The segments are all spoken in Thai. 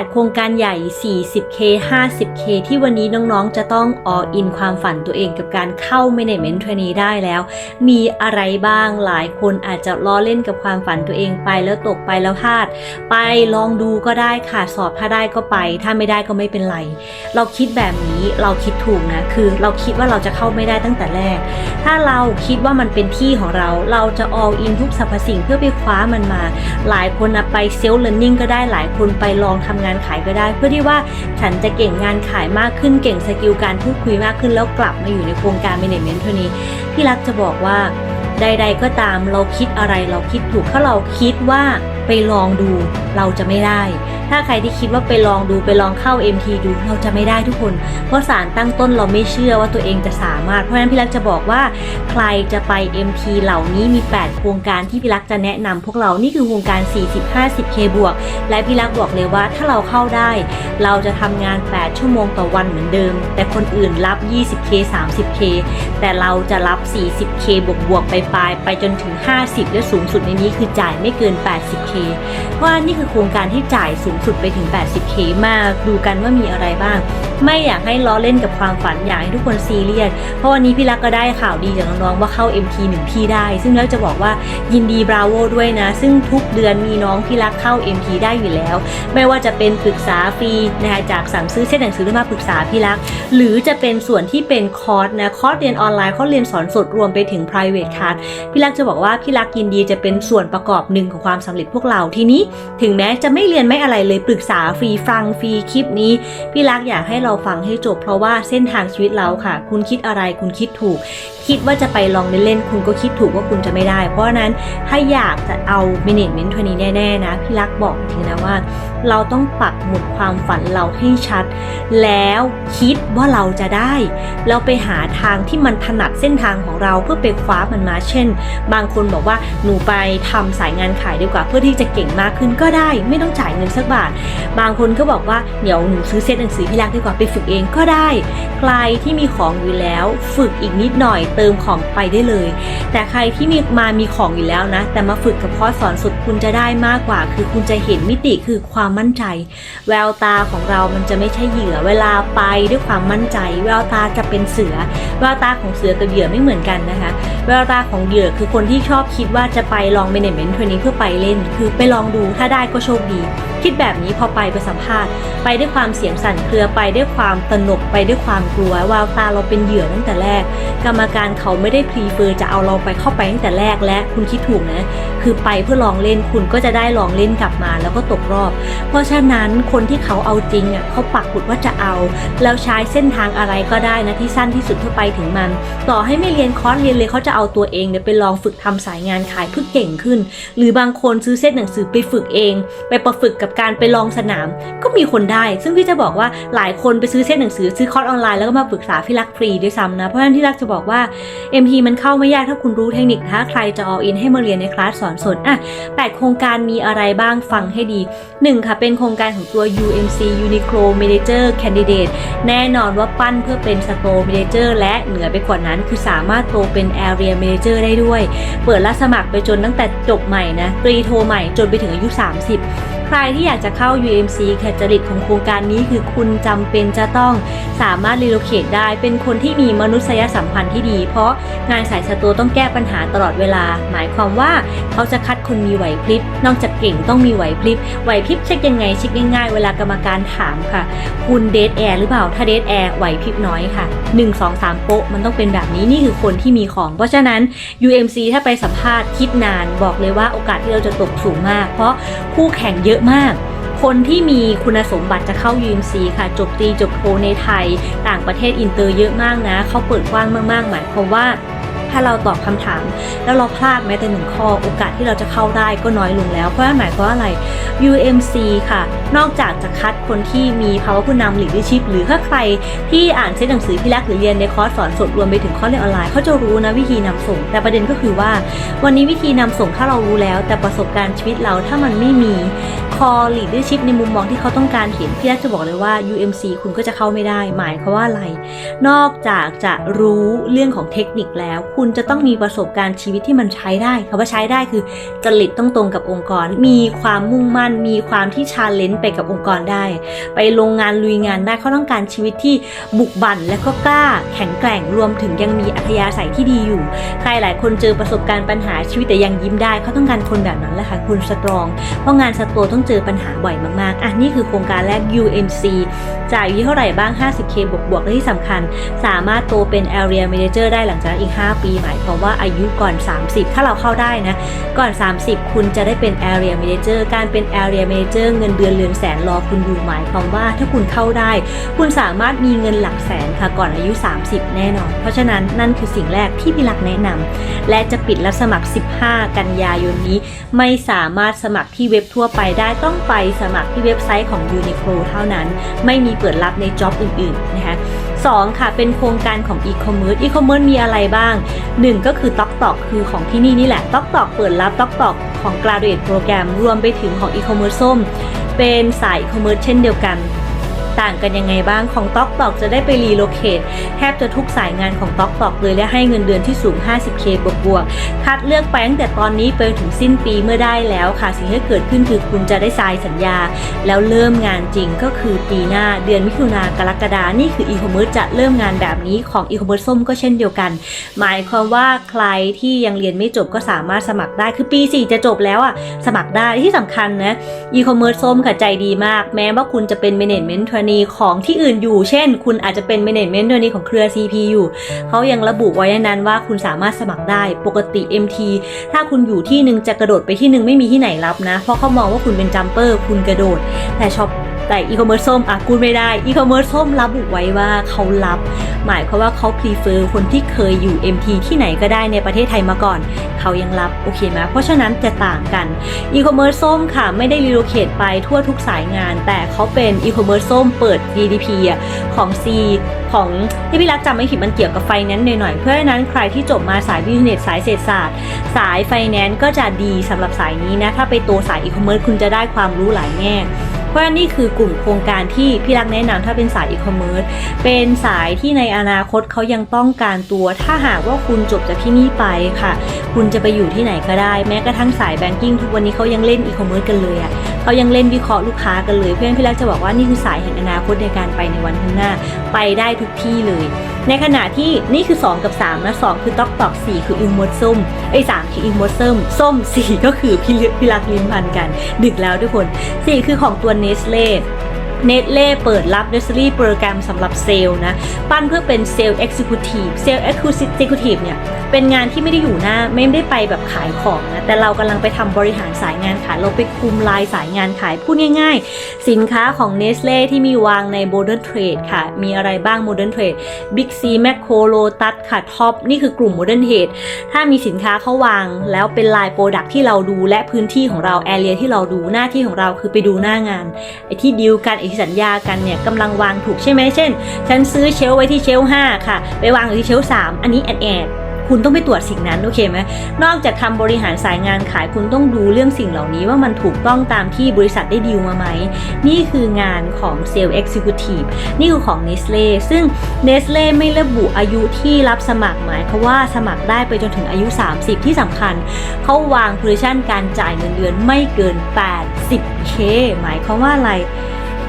8โครงการใหญ่ 40K 50K ที่วันนี้น้องๆ จะต้อง all in ความฝันตัวเองกับการเข้า Management Trainee ได้แล้ว มีอะไรบ้างหลายคนอาจจะล้อเล่นกับความฝันตัวเองไปแล้วตกไปแล้วพลาด ไปลองดูก็ได้ค่ะ สอบถ้าได้ก็ไป ถ้าไม่ได้ก็ไม่เป็นไร เราคิดแบบนี้เราคิดถูกนะ คือเราคิดว่าเราจะเข้าไม่ได้ตั้งแต่แรก ถ้าเราคิดว่ามันเป็นที่ของเรา เราจะ all in ทุกสรรพสิ่งเพื่อไปคว้ามันมา หลายคนนะไป self learning ก็ได้หลายคนไปลองทำงานขายก็ได้ เพื่อที่ว่าฉันจะเก่งงานขายมากขึ้นเก่งสกิลการพูดคุยมากขึ้นแล้วกลับมาอยู่ในโครงการ management เท่านี้พี่รักจะบอกว่าใด ๆ ก็ตามเราคิดอะไรเราคิดถูกถ้าเราคิดว่า ไปลองดูเราจะไม่ได้ ถ้าใครที่คิดว่าไปลองดูไปลองเข้า MT ดูเราจะไม่ได้ทุกคน เพราะสารตั้งต้นเราไม่เชื่อว่าตัวเองจะสามารถ เพราะฉะนั้นพี่รักจะบอกว่าใครจะไป MT เหล่านี้มี 8 โครงการที่พี่รักจะแนะนำพวกเรานี่คือโครงการ 40-50K บวก และพี่รักบอกเลยว่าถ้าเราเข้าได้ เราจะทำงาน 8 ชั่วโมงต่อวันเหมือนเดิม แต่คนอื่นรับ 20K 30K แต่เราจะรับ 40K บวกบวกไปปลายไปจนถึง 50 และสูงสุดในนี้คือจ่ายไม่เกิน 80K ว่านี่คือโครงการที่จ่ายสูงสุดไปถึง 80K มาดูกันว่ามีอะไรบ้าง ไม่อยากให้ล้อเล่นกับความฝันอยากให้ทุกคนซีเรียส เพราะวันนี้พี่รักก็ได้ข่าวดีจากน้องๆว่าเข้า MT 1ที่ได้ ซึ่งแล้วจะบอกว่ายินดีบราโวด้วยนะ ซึ่งทุกเดือนมีน้องพี่รักเข้า MT ได้อยู่แล้ว ไม่ว่าจะเป็นปรึกษาฟรีนะคะจากสั่งซื้อเส้นหนังสือหรือมาปรึกษาพี่รัก หรือจะเป็นส่วนที่เป็นคอร์สนะคอร์สเรียนออนไลน์คอร์สเรียนสอนสดรวมไปถึง private class พี่รักจะบอกว่าพี่รักยินดีจะเป็นส่วนประกอบหนึ่งของความสำเร็จพวกเราทีนี้ ถึงแม้จะไม่เรียนไม่อะไรเลยปรึกษาฟรีฟังฟรีคลิปนี้พี่รักอยากให้เราฟังให้จบ เพราะว่าเส้นทางชีวิตเราค่ะ คุณคิดอะไรคุณคิดถูก คิดว่าจะไปลองเล่นๆคุณก็คิดถูกว่าคุณจะไม่ได้ เพราะนั้นถ้าอยากจะเอา management ทัวนี้แน่ๆนะพี่รักบอกจริงนะว่า เราต้องปักหมุดความฝันเราให้ชัด แล้วคิดว่าเราจะได้แล้วไปหาทางที่มันถนัดเส้นทางของเราเพื่อไปคว้ามันมา เช่น บางคนบอกว่าหนูไปทำสายงานขายดีกว่า เพื่อที่จะเก่งมากขึ้นก็ได้ ไม่ต้องจ่ายเงินสักบาท บางคนก็บอกว่าเดี๋ยวหนูซื้อเซตหนังสือพี่รักดีกว่าไปฝึกเองก็ได้ ใครที่มีของอยู่แล้วฝึกอีกนิดหน่อยเติมของไปได้เลย แต่ใครที่มีมามีของอยู่แล้วนะ แต่มาฝึกกับคอร์สสอนสุดคุณจะได้มากกว่า คือคุณจะเห็นมิติคือความมั่นใจ แววตาของเรามันจะไม่ใช่เหยื่อ เวลาไปด้วยความมั่นใจ แววตาจะเป็นเสือ แววตาของเสือกับเหยื่อไม่เหมือนกันนะคะ แววตาของเหยื่อคือคนที่ชอบคิดว่าจะไปลองเบเนเมนต์ทัวนี้เพื่อไปเล่น คือไปลองดูถ้าได้ก็โชคดีคิดแบบนี้พอไปไปสัมภาษณ์ไปด้วยความเสียงสั่นเครือไปด้วยความตนกไปด้วยความกลัวแววตาเราเป็นเหยื่อตั้งแต่แรก กรรมการเขาไม่ได้พรีเฟอร์จะเอาเราไปเข้าไปตั้งแต่แรกและคุณคิดถูกนะ คือไปเพื่อลองเล่นคุณก็จะได้ลองเล่นกลับมาแล้วก็ตกรอบ เพราะฉะนั้นคนที่เขาเอาจริงอะเขาปักหมุดว่าจะเอา แล้วใช้เส้นทางอะไรก็ได้นะที่สั้นที่สุดเพื่อไปถึงมัน ต่อให้ไม่เรียนคอร์สเรียนเลยเขาจะเอาตัวเองเนี่ยไปลองฝึกทำสายงานขายเพื่อเก่งขึ้น หรือบางคนซื้อเส้นหนังสือไปฝึกเอง ไปประฝึกกับการไปลองสนามก็มีคนได้ ซึ่งพี่จะบอกว่าหลายคนไปซื้อเส้นหนังสือซื้อคอร์สออนไลน์แล้วก็มาปรึกษาพี่รักฟรีด้วยซ้ำนะ เพราะฉะนั้นที่รักจะบอกว่า MT มันเข้าไม่ยากถ้าคุณรู้เทคนิคถ้าใครจะ all in ให้มาเรียนในคลาสสอนสดอะแปดโครงการมีอะไรบ้างฟังให้ดี 1 ค่ะ เป็นโครงการของตัว UMC Uniqlo Manager Candidate แน่นอนว่าปั้นเพื่อเป็น Store Manager และเหนือไปกว่านั้นคือสามารถโตเป็น Area Manager ได้ด้วย เปิดรับสมัครไปจนตั้งแต่จบใหม่นะตรีโทใหม่จนไปถึงอายุ 30 ใครที่อยากจะเข้า UMC แคจริตของโครงการนี้คือคุณจำเป็นจะต้องสามารถรีโลเคทได้ เป็นคนที่มีมนุษยสัมพันธ์ที่ดี เพราะงานสายสตัวต้องแก้ปัญหาตลอดเวลา หมายความว่าเขาจะคัดคนมีไหวพริบ นอกจากเก่งต้องมีไหวพริบ ไหวพริบเช็คยังไงเช็คง่ายๆ เวลากรรมการถามค่ะ คุณเดทแอร์หรือเปล่า ถ้าเดทแอร์ไหวพริบน้อยค่ะ 1 2 3 โป๊ะมันต้องเป็นแบบนี้นี่คือคนที่มีของ เพราะฉะนั้น UMC ถ้าไปสัมภาษณ์คิดนานบอกเลยว่าโอกาสที่เราจะตกสูงมาก เพราะคู่แข่งเยอะมาก คนที่มีคุณสมบัติจะเข้า UMC ค่ะ จบตรีจบโทในไทย ต่างประเทศอินเตอร์เยอะมากนะ เขาเปิดกว้างมากๆ หมายความว่าถ้าเราตอบคำถาม แล้วเราพลาดแม้แต่หนึ่งข้อโอกาสที่เราจะเข้าได้ก็น้อยลงแล้ว เพราะนั่นหมายความว่าอะไร UMC ค่ะ นอกจากจะคัดคนที่มีภาวะผู้นำหรือวิชิพหรือถ้าใครที่อ่านเส้นหนังสือที่รักหรือเรียนในคอร์สสอนสดรวมไปถึงคอร์สเรียนออนไลน์เขาจะรู้นะวิธีนำส่ง แต่ประเด็นก็คือว่า วันนี้วิธีนำส่งถ้าเรารู้แล้ว แต่ประสบการณ์ชีวิตเราถ้ามันไม่มีคอ leadership ในมุมมองที่เขาต้องการเห็นพี่รักจะบอกเลยว่า UMC คุณก็จะเข้าไม่ได้ หมายความว่าอะไร นอกจากจะรู้เรื่องของเทคนิคแล้ว คุณคุณจะต้องมีประสบการณ์ชีวิตที่มันใช้ได้คำว่าใช้ได้คือจริตต้องตรงกับองค์กร มีความมุ่งมั่น มีความที่ชาเลนจ์ไปกับองค์กรได้ ไปลงงานลุยงานได้เขาต้องการชีวิตที่บุกบั่นและก็กล้าแข็งแกร่งรวมถึงยังมีอัธยาศัยที่ดีอยู่ ใครหลายคนเจอประสบการณ์ปัญหาชีวิตแต่ยังยิ้มได้เขาต้องการคนแบบนั้นแหละค่ะคุณสตรอง เพราะงานสตร์ต้องเจอปัญหาบ่อยมากๆอะนี่คือโครงการแรก UMC จ่ายอยู่ที่เท่าไหร่บ้าง 50k บวกบวกๆและที่สำคัญ สามารถโตเป็น Area Manager ได้หลังจากอีก 5 ปี หมายความว่าอายุก่อน 30 ถ้าเราเข้าได้นะ ก่อน 30 คุณจะได้เป็น Area Manager การเป็น Area Manager เงินเดือนเรือนแสนรอคุณอยู่หมายความว่าถ้าคุณเข้าได้ คุณสามารถมีเงินหลักแสนค่ะก่อนอายุ 30 แน่นอน เพราะฉะนั้นนั่นคือสิ่งแรกที่พี่ลักแนะนำและจะปิดรับสมัคร 15 กันยายนนี้ ไม่สามารถสมัครที่เว็บทั่วไปได้ต้องไปสมัครที่เว็บไซต์ของ Uniqlo เท่านั้น ไม่มีเปิดรับในจ็อบอื่นๆนะคะ สองค่ะ เป็นโครงการของ e-commerce e-commerce มีอะไรบ้าง 1 ก็คือ TokTok อกคือของที่นี่นี่แหละ TokTok เปิดรับ TokTok ของ Graduate Program รวมไปถึงของ e-commerce ส้ม เป็นสาย e-commerce เช่นเดียวกัน ต่างกันยังไงบ้างของ t อกตอกจะได้ไปรีโลเคทแทบจะทุกสายงานของ t อกตอกเลยและให้เงินเดือนที่สูง 50k บวกบวกๆคัดเลือกไปตั้งแต่ตอนนี้ไปถึงสิ้นปีเมื่อได้แล้วค่ะสิ่งที่เกิดขึ้นคือคุณจะได้ทรายสัญญา แล้วเริ่มงานจริงก็คือปีหน้าเดือนมิถุนากรกฎานี่คืออีคอมเมิร์ซจะเริ่มงานแบบนี้ของอีคอมเมิร์ซส้มก็เช่นเดียวกัน หมายความว่าใครที่ยังเรียนไม่จบก็สามารถสมัครได้คือปี 4 จะจบแล้วอะสมัครได้ที่สำคัญนะอีคอมเมิร์ซส้มค่ะใจดีมาก แม้ว่าคุณจะเป็น Management t r a i n e e ของที่อื่นอยู่ เช่น คุณอาจจะเป็น Management t r a i n e e ของเครือ CP อยู่เขายังระบุไว้ในนั้นว่าคุณสามารถสมัครได้ปกติ MT ถ้าคุณอยู่ที่หนึ่งจะกระโดดไปที่หนึ่งไม่มีที่ไหนรับนะ เพราะเขามองว่าคุณเป็นจัมเปอร์ คุณกระโดด แต่ช็อป แต่อีคอมเมิร์ซส้มอะกูไม่ได้อีคอมเมิร์ซส้มระบุไว้ว่าเขารับ หมายความว่าเขา prefer คนที่เคยอยู่ MT ที่ไหนก็ได้ในประเทศไทยมาก่อน เขายังรับโอเคไหมเพราะฉะนั้นจะต่างกันอีคอมเมิร์ซส้มค่ะไม่ได้รีโลเคทไปทั่วทุกสายงาน แต่เขาเป็นอีคอมเมิร์ซส้มเปิด GDP อะของ C ของที่พี่รักจำไม่ผิดมันเกี่ยวกับไฟแนนซ์หน่อยๆเพราะฉะนั้นใครที่จบมาสายบิสเนสสายเศรษฐศาสตร์ สายไฟแนนซ์ก็จะดีสำหรับสายนี้นะ ถ้าไปโตสายอีคอมเมิร์ซคุณจะได้ความรู้หลายแง่ เพราะฉะนั้นนี่คือกลุ่มโครงการที่พี่รักแนะนำถ้าเป็นสายอีคอมเมิร์ซเป็นสายที่ในอนาคตเขายังต้องการตัว ถ้าหากว่าคุณจบจากที่นี่ไปค่ะ คุณจะไปอยู่ที่ไหนก็ได้ แม้กระทั่งสายแบงกิ้งทุกวันนี้เขายังเล่นอีคอมเมิร์ซกันเลยอะ่ะเขายังเล่นวิเคราะห์ลูกค้ากันเลย เพื่อนพี่รักจะบอกว่านี่คือสายแห่งอนาคตในการไปในวันข้างหน้า ไปได้ทุกที่เลย ในขณะที่นี่คือ 2 กับ3นะ2คือต๊อกตอก4คืออิงมดส้มไอ้ย3คืออิงมดส้มส้ม4ก็คือพี่ลือกพี่รักลิ้นพันกัน ดึกแล้วทุกคน4คือของตัวเนสเล่ เนสเล่เปิดรับ n u r s e r y โปรแกรมสำหรับเซลล์นะ ปั้นเพื่อเป็นเซลล์ Executive เซลล์ Executive เนี่ย เป็นงานที่ไม่ได้อยู่หน้า ไม่ได้ไปแบบขายของนะ แต่เรากำลังไปทำบริหารสายงานขาย เราไปคุมลายสายงานขาย พูดง่ายๆ สินค้าของ Nestle ที่มีวางใน Modern Trade ค่ะ มีอะไรบ้าง Modern Trade Big C Macro Lotus ค่ะ Top นี่คือกลุ่ม Modern Trade ถ้ามีสินค้าเขาวางแล้วเป็นลายโปรดักที่เราดูและพื้นที่ของเรา Area ที่เราดูหน้าที่ของเราคือไปดูหน้างานไอ้ที่ดีลกันไอที่สัญญากันเนี่ยกำลังวางถูกใช่ไหมเช่น ฉันซื้อเชลไว้ที่เชลฟ์5ค่ะ ไปวางอยู่ที่เชลฟ์3อันนี้แอดแอดคุณต้องไปตรวจสิ่งนั้นโอเคไหมนอกจากทำบริหารสายงานขายคุณต้องดูเรื่องสิ่งเหล่านี้ว่ามันถูกต้องตามที่บริษัทได้ดีลมาไหม นี่คืองานของเซลล์ Executive นี่คือของ Nestle ซึ่ง Nestle ไม่ระบุอายุที่รับสมัครหมายเขามว่าสมัครได้ไปจนถึงอายุ 30 ที่สำคัญ เขาวาง position การจ่ายเงินเดือนไม่เกิน 80k หมายความว่าอะไร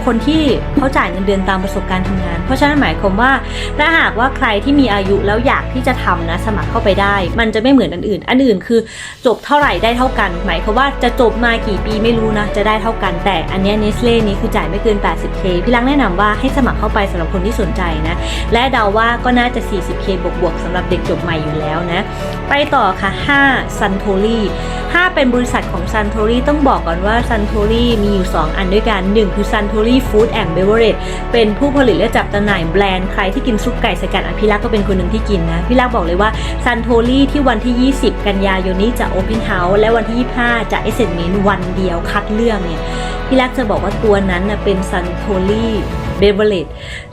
คนที่เขาจ่ายเงินเดือนตามประสบการณ์ทำงาน เพราะฉะนั้นหมายความว่าถ้าหากว่าใครที่มีอายุแล้วอยากที่จะทำนะสมัครเข้าไปได้ มันจะไม่เหมือนอันอื่น อันอื่นคือจบเท่าไหร่ได้เท่ากัน หมายความว่าจะจบมากี่ปีไม่รู้นะจะได้เท่ากันแต่อันนี้เนสเล่นี้คือจ่ายไม่เกิน 80k พี่ลังแนะนำว่าให้สมัครเข้าไปสำหรับคนที่สนใจนะและเดาว่าก็น่าจะ 40k บวกๆสำหรับเด็กจบใหม่อยู่แล้วนะ ไปต่อค่ะ5ซันโทรี่5เป็นบริษัทของซันโทรี่ต้องบอกก่อนว่าซันโทรี่มีอยู่ 2 อันด้วยกัน 1 คือซันโทรี่ฟู้ดแอนด์เบเวอเรจเป็นผู้ผลิตและจับจำหน่ายแบรนด์ใครที่กินซุปไก่สกัดอภิรักษ์ก็เป็นคนหนึ่งที่กินนะพี่ลักษ์บอกเลยว่าซันโทลี่ที่วันที่ 20 กันยายนนี้จะโอเพนเฮาส์และวันที่ 25 จะเอเซนเมนวันเดียวคัดเลือกเนี่ยพี่ลักษ์จะบอกว่าตัวนั้นนะเป็นซันโทลี่เบเวอเรจ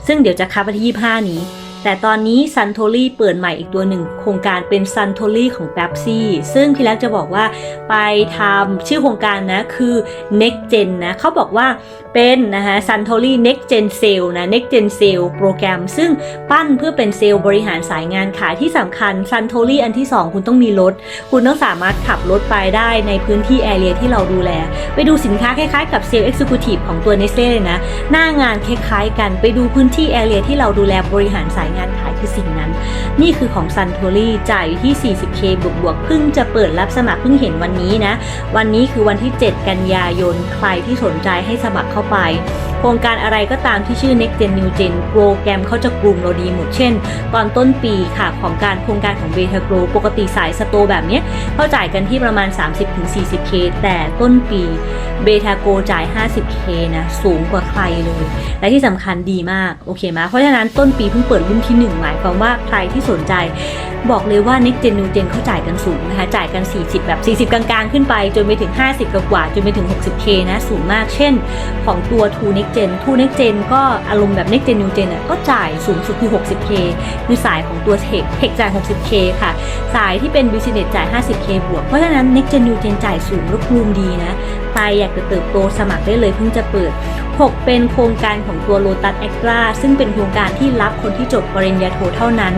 ซึ่งเดี๋ยวจะคัดวันที่ 25 นี้ แต่ตอนนี้ซันโทลี่เปิดใหม่อีกตัวหนึ่ง โครงการเป็นซันโทลี่ของ p e p s i ซึ่งพี่รักจะบอกว่าไปทำชื่อโครงการนะคือ Next Gen นะเขาบอกว่าเป็นนะคะซันโทลี่ Next Gen Sale นะ Next Gen Sale โปรแกรม ซึ่งปั้นเพื่อเป็นเซลล์บริหารสายงานขายที่สำคัญซันโทลี่อันที่ 2 คุณต้องมีรถ คุณต้องสามารถขับรถไปได้ในพื้นที่แอเรียที่เราดูแล ไปดูสินค้าคล้ายๆกับเซลล์เอ็กซ์คิวทีฟของตัว Nestle เลยนะ หน้างานคล้ายๆกันไปดูพื้นที่แอเรียที่เราดูแลบริหารสายงานขายคือสิ่งนั้น นี่คือของซันทอรี่จ่ายอยู่ที่ 40k บวกบวกๆเพิ่งจะเปิดรับสมัครเพิ่งเห็นวันนี้นะ วันนี้คือวันที่ 7 กันยายน ใครที่สนใจให้สมัครเข้าไป โครงการอะไรก็ตามที่ชื่อ Next Gen New Gen โปรแกรมเขาจะกลุ่มเราดีหมดเช่น ตอนต้นปีค่ะของการโครงการของ Beta g r o ปกติสายสโตแบบนี้เขาจ่ายกันที่ประมาณ 30-40k แต่ต้นปีเบทาโกจ่าย 50k นะสูงกว่าใครเลย และที่สำคัญดีมาก โอเคไหมเพราะฉะนั้นต้นปีเพิ่งเปิดรุ่นที่ 1 หมายความว่าใครที่สนใจบอกเลยว่า Next Gen New Gen เขาจ่ายกันสูงนะคะ จ่ายกัน 40 แบบ 40 กลางๆ ขึ้นไป จนไปถึง 50 กว่าจนไปถึง 60k นะ สูงมาก เช่น ของตัว True Next Gen True Next Gen ก็อารมณ์แบบ Next Gen New Gen อะก็จ่ายสูงสุดคือ 60k คือสายของตัว Tech Tech จ่าย 60k ค่ะ สายที่เป็น Business จ่าย 50k บวก เพราะฉะนั้น Next Gen New Gen จ่ายสูงและภูมิดีนะใครอยากจะเติบโตสมัครได้เลยเพิ่งจะเปิด 6 เป็นโครงการของตัว Lotus Extra ซึ่งเป็นโครงการที่รับคนที่จบปริญญาโทเท่านั้น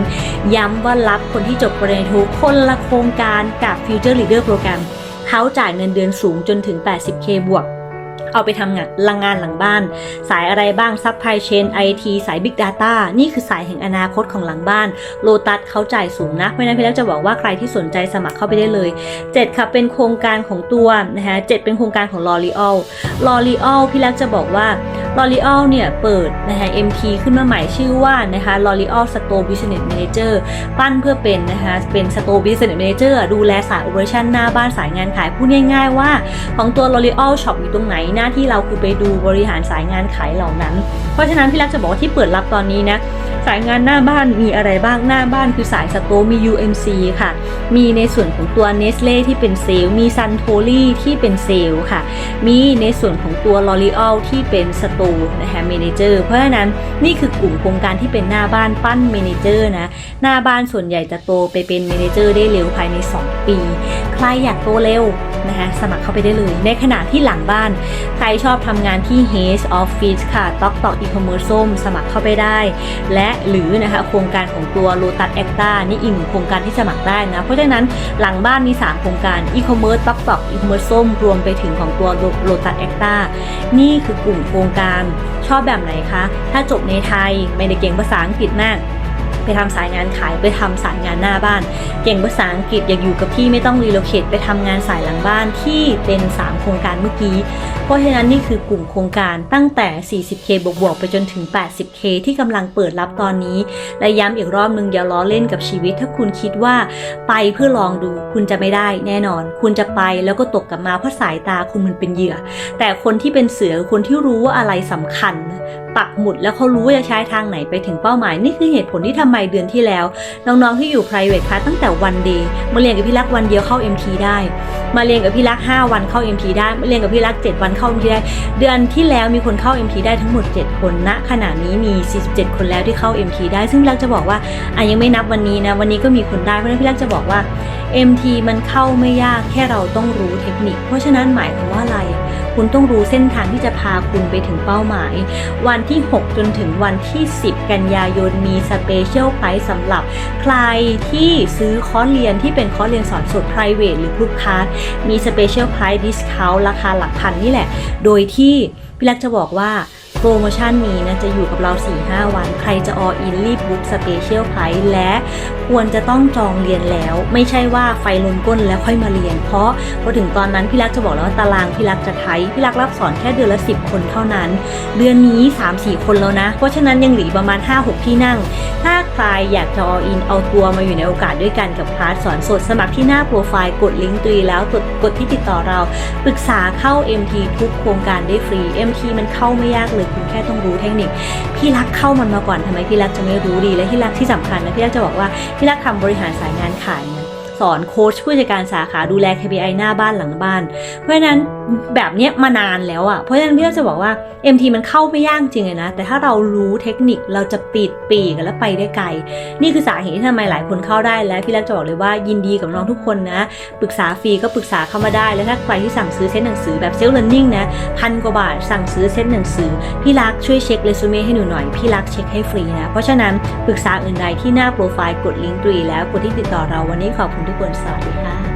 ย้ำว่ารับคนที่จบปริญญาโทคนละโครงการกับ Future Leader Program เขาจ่ายเงินเดือนสูงจนถึง 80k บวก เอาไปทำงานลังงานหลังบ้าน สายอะไรบ้าง Supply Chain IT สาย Big Data นี่คือสายแห่งอนาคตของหลังบ้านโลตัสเขาจ่ายสูงนะเพราะนั้นพี่แล้วจะบอกว่าใครที่สนใจสมัครเข้าไปได้เลย 7 ค่ะ เป็นโครงการของตัวนะคะ7เป็นโครงการของ L'Oreal L'Oreal พี่แล้วจะบอกว่า L'Oreal เนี่ยเปิดนะคะ MT ขึ้นมาใหม่ชื่อว่านะคะ L'Oreal Store Business Manager ปั้นเพื่อเป็นนะคะเป็น Store Business Manager ดูแลสาย Operation หน้าบ้านสายงานขายพูดง่ายๆว่า ของตัว L'Oreal Shop อยู่ตรงไหนหน้าที่เราคือไปดูบริหารสายงานขายเหล่านั้น เพราะฉะนั้นพี่รักจะบอกว่าที่เปิดรับตอนนี้นะสายงานหน้าบ้านมีอะไรบ้างหน้าบ้านคือสายสโตร์มี UMC ค่ะ มีในส่วนของตัว Nestle ที่เป็นเซลล์ มี Sun t o r y ที่เป็นเซลล์ค่ะ มีในส่วนของตัว L'Oreal ที่เป็นสโตร์นะคะเมนเจอร์เพราะฉะนั้นนี่คือกลุ่มโครงการที่เป็นหน้าบ้านปั้นเมนเจอร์นะหน้าบ้านส่วนใหญ่จะโตไปเป็นเมนเจอร์ได้เร็วภายใน 2 ปี ใครอยากโตเร็ว นะคะสมัครเข้าไปได้เลย ในขณะที่หลังบ้าน ใครชอบทำงานที่ Haze Office ค่ะ t o k t o k E-commerce ส้มสมัครเข้าไปได้ และหรือนะคะโครงการของตัว Lotus a c t a นี่อีกหนึ่งโครงการที่สมัครได้นะ เพราะฉะนั้นหลังบ้านมี 3 โครงการ E-commerce t o k t o k E-commerce ส้มรวมไปถึงของตัว Lotus a c t a นี่คือกลุ่มโครงการชอบแบบไหนคะ ถ้าจบในไทยไม่ได้เก่งภาษาอังกฤษมาก ไปทำสายงานขายไปทำสายงานหน้าบ้าน เก่งภาษาอังกฤษอยากอยู่กับที่ไม่ต้องรีโลเคทไปทำงานสายหลังบ้านที่เป็น 3 โครงการเมื่อกี้ เพราะฉะนั้นนี่คือกลุ่มโครงการตั้งแต่ 40k บวกๆไปจนถึง 80k ที่กำลังเปิดรับตอนนี้ และย้ำอีกรอบนึงอย่าล้อเล่นกับชีวิต ถ้าคุณคิดว่าไปเพื่อลองดูคุณจะไม่ได้แน่นอน คุณจะไปแล้วก็ตกกลับมาเพราะสายตาคุณมันเป็นเหยื่อ แต่คนที่เป็นเสือคนที่รู้ว่าอะไรสำคัญปักหมุดแล้วเขารู้ว่าจะใช้ทางไหนไปถึงเป้าหมายนี่คือเหตุผลที่ทำไมเดือนที่แล้ว น้องๆที่อยู่ private class ตั้งแต่วันเดย์มาเรียนกับพี่รักวันเดียวเข้า MT ได้ มาเรียนกับพี่รัก 5 วันเข้า MT ได้ มาเรียนกับพี่รัก 7 วันเข้า MT ได้ เดือนที่แล้วมีคนเข้า MT ได้ทั้งหมด 7 คนณขณะนี้มี 47 คนแล้วที่เข้า MT ได้ ซึ่งพี่รักจะบอกว่าอะยังไม่นับวันนี้นะวันนี้ก็มีคนได้เพราะฉะนั้นพี่รักจะบอกว่า MT มันเข้าไม่ยากแค่เราต้องรู้เทคนิค เพราะฉะนั้นหมายความว่าอะไร คุณต้องรู้เส้นทางที่จะพาคุณไปถึงเป้าหมาย วันที่ 6 จนถึงวันที่ 10 กันยายนมีสเปเชียลไพรส์สำหรับใครที่ซื้อคอร์สเรียนที่เป็นคอร์สเรียนสอนสด private หรือกรุ๊ปค a าสมีสเปเชียลไพรส์ดิสคาวราคาหลักพันนี่แหละ โดยที่พี่ลักษณ์จะบอกว่า โปรโมชั่นนี้นะจะอยู่กับเรา 4-5 วัน ใครจะอออินรีบบุ๊กสเปเชียลไพรส์และควรจะต้องจองเรียนแล้ว ไม่ใช่ว่าไฟลนก้นแล้วค่อยมาเรียน เพราะพอถึงตอนนั้นพี่รักจะบอกแล้วว่าตารางพี่รักจะไทยพี่รักรับสอนแค่เดือนละ 10 คนเท่านั้น เดือนนี้ 3-4 คนแล้วนะ เพราะฉะนั้นยังเหลือประมาณ 5-6 ที่นั่ง ถ้าใครอยากจะออินเอาตัวมาอยู่ในโอกาสด้วยกันกับคลาสสอนสดสมัครที่หน้าโปรไฟล์กดลิงก์ตรีแล้วกดกดที่ติดต่อเรา ปรึกษาเข้า MT ทุกโครงการได้ฟรี MT มันเข้าไม่ยากเลยคุณแค่ต้องรู้เทคนิค พี่รักเข้ามันมาก่อนทำไมพี่รักจะไม่รู้ดีและพี่รักที่สำคัญนะพี่รักจะบอกว่าพี่รักทำบริหารสายงานขาย สอนโค้ชผู้จัดการสาขาดูแล KPI หน้าบ้านหลังบ้าน เพราะฉะนั้นแบบเนี้ยมานานแล้วอะ่ะเพราะฉะนั้นพี่ก็จะบอกว่า MT มันเข้าไม่ยากจริงเลยนะ แต่ถ้าเรารู้เทคนิคเราจะปิดปีกแล้วไปได้ไกล นี่คือสาเหตุที่ทำไมหลายคนเข้าได้และพี่เล็กจะบอกเลยว่ายินดีกับน้องทุกคนนะปรึกษาฟรีก็ปรึกษาเข้ามาได้ แล้วถ้าใครที่สั่งซื้อเซตหนังสือแบบเซลล์เ a นนิ่งนะพันกว่าบาทสั่งซื้อเซตหนังสือพี่รักช่วยเช็คเรซูเม่ให้หนูหน่อยพี่รักเช็คให้ฟรีนะเพราะฉะนั้นปรึกษาอื่นใดที่หน้าโปรไฟล์กดลิงก์ตรีแล้วกดที่ติดต่อเราวันนี้ขอบคุณทุกคนสวัสดีค่ะ